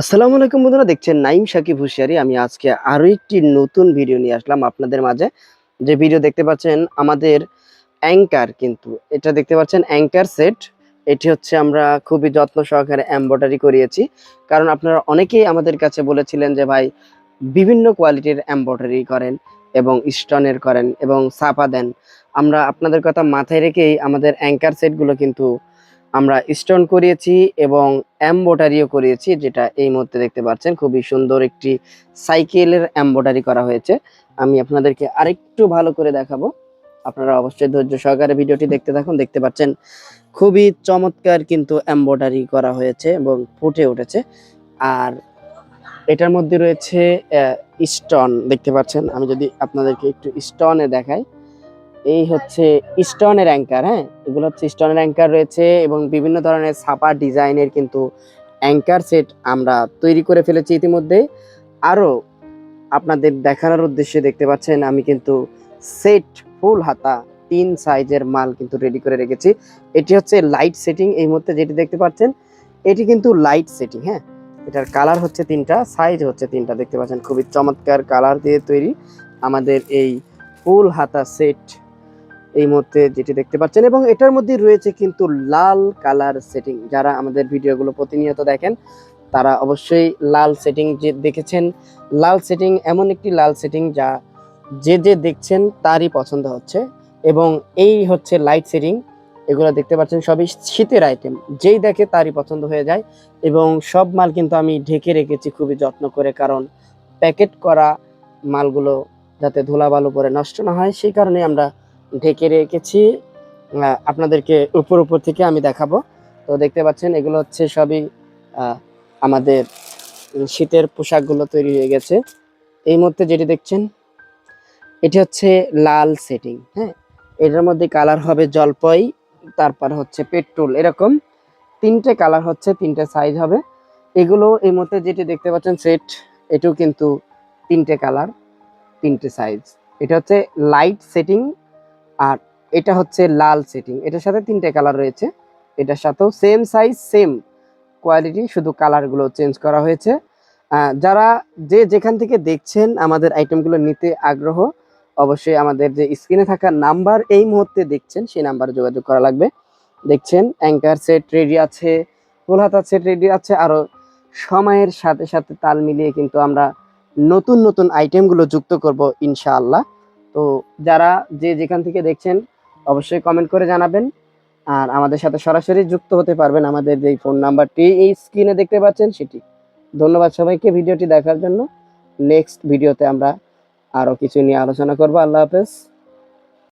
আসসালামু আলাইকুম বন্ধুরা, দেখছেন নাইম সাকিব হুশিয়ারি। আমি আজকে আরও একটি নতুন ভিডিও নিয়ে আসলাম আপনাদের মাঝে। যে ভিডিও দেখতে পাচ্ছেন আমাদের অ্যাঙ্কার কিন্তু, এটা দেখতে পাচ্ছেন অ্যাঙ্কার সেট। এটি হচ্ছে আমরা খুবই যত্ন সহকারে এমব্রয়ডারি করিয়েছি। কারণ আপনারা অনেকেই আমাদের কাছে বলেছিলেন যে, ভাই, বিভিন্ন কোয়ালিটির এমব্রয়ডারি করেন এবং স্টোনের করেন এবং ছাপা দেন। আমরা আপনাদের কথা মাথায় রেখেই আমাদের অ্যাঙ্কার সেটগুলো কিন্তু আমরা স্টোন করিয়েছি এবং এমব্রয়ডারিও করিয়েছি, যেটা এই মুহূর্তে দেখতে পাচ্ছেন, খুবই সুন্দর একটি সাইকেলের এমব্রয়ডারি করা হয়েছে। আমি আপনাদেরকে আরেকটু ভালো করে দেখাবো। আপনারা অবশ্যই ধৈর্য সহকারে ভিডিওটি দেখতে থাকুন, দেখতে পাচ্ছেন খুবই চমৎকার কিন্তু এমব্রয়ডারি করা হয়েছে এবং ফুটে উঠেছে। আর এটার মধ্যে রয়েছে স্টোন, দেখতে পাচ্ছেন? আমি যদি আপনাদেরকে একটু স্টোনে দেখাই। এই হচ্ছে স্টোনের অ্যাঙ্কার হ্যাঁ? এগুলো হচ্ছে স্টোনের অ্যাঙ্কার রয়েছে এবং বিভিন্ন ধরনের ছাপা ডিজাইনের কিন্তু অ্যাঙ্কার সেট আমরা তৈরি করে ফেলেছি ইতিমধ্যে। আরও আপনাদের দেখানোর উদ্দেশ্যে দেখতে পাচ্ছেন, আমি কিন্তু সেট ফুল হাতা, তিন সাইজের মাল কিন্তু রেডি করে রেখেছি। এটি হচ্ছে লাইট সেটিং এই মুহূর্তে যেটি দেখতে পাচ্ছেন, এটি কিন্তু লাইট সেটিং হ্যাঁ? এটার কালার হচ্ছে তিনটা সাইজ হচ্ছে তিনটা, দেখতে পাচ্ছেন, খুবই চমৎকার কালার দিয়ে তৈরি আমাদের এই ফুল হাতা সেট এই মুহূর্তে যেটি দেখতে পাচ্ছেন এবং এটার মধ্যে রয়েছে কিন্তু লাল কালার সেটিং যারা আমাদের ভিডিওগুলো প্রতিনিয়ত দেখেন, তারা অবশ্যই লাল সেটিং যে দেখেছেন। লাল সেটিং এমন একটি লাল সেটিং যা যে যে দেখছেন তারই পছন্দ হচ্ছে এবং এই হচ্ছে লাইট সেটিং এগুলো দেখতে পাচ্ছেন সবই শীতের আইটেম যেই দেখে তারই পছন্দ হয়ে যায় এবং সব মাল কিন্তু আমি ঢেকে রেখেছি খুবই যত্ন করে কারণ প্যাকেট করা মালগুলো যাতে ধুলাবালু পরে নষ্ট না হয়, সেই কারণে আমরা ঢেকে রেখেছি। আপনাদেরকে উপর উপর থেকে আমি দেখাবো। তো দেখতে পাচ্ছেন, এগুলো হচ্ছে সবই আমাদের শীতের পোশাকগুলো তৈরি হয়ে গেছে। এই মুহূর্তে যেটি দেখছেন, এটি হচ্ছে লাল সেটিং হ্যাঁ? এটার মধ্যে কালার হবে জলপাই, তারপর হচ্ছে পেট্রোল, এরকম। তিনটে কালার হচ্ছে, তিনটে সাইজ হবে। এগুলো এই মুহূর্তে যেটি দেখতে পাচ্ছেন, সেট, এটাও কিন্তু তিনটে কালার, তিনটে সাইজ এটা হচ্ছে লাইট সেটিং আর এটা হচ্ছে লাল সেটিং এটার সাথে তিনটে কালার রয়েছে। এটার সাথেও সেম সাইজ সেম কোয়ালিটি শুধু কালারগুলো চেঞ্জ করা হয়েছে। যারা যে যেখান থেকে দেখছেন আমাদের আইটেমগুলো নিতে আগ্রহ, অবশ্যই আমাদের যে স্ক্রিনে থাকা নাম্বার এই মুহূর্তে দেখছেন, সেই নাম্বারে যোগাযোগ করা লাগবে। দেখছেন অ্যাঙ্কার সেট রেডি আছে ফুলহাতা সেট রেডি আছে। আরও সময়ের সাথে সাথে তাল মিলিয়ে কিন্তু আমরা নতুন নতুন আইটেমগুলো যুক্ত করব, ইনশাআল্লাহ। তো যারা যে যেখান থেকে দেখছেন, অবশ্যই কমেন্ট করে জানাবেন। আর আমাদের সাথে সরাসরি যুক্ত হতে পারবেন আমাদের যে ফোন নাম্বারটি এই স্ক্রিনে দেখতে পাচ্ছেন সেটি। ধন্যবাদ সবাইকে ভিডিওটি দেখার জন্য। নেক্সট ভিডিওতে আমরা আরও কিছু নিয়ে আলোচনা করব। আল্লাহ হাফেজ।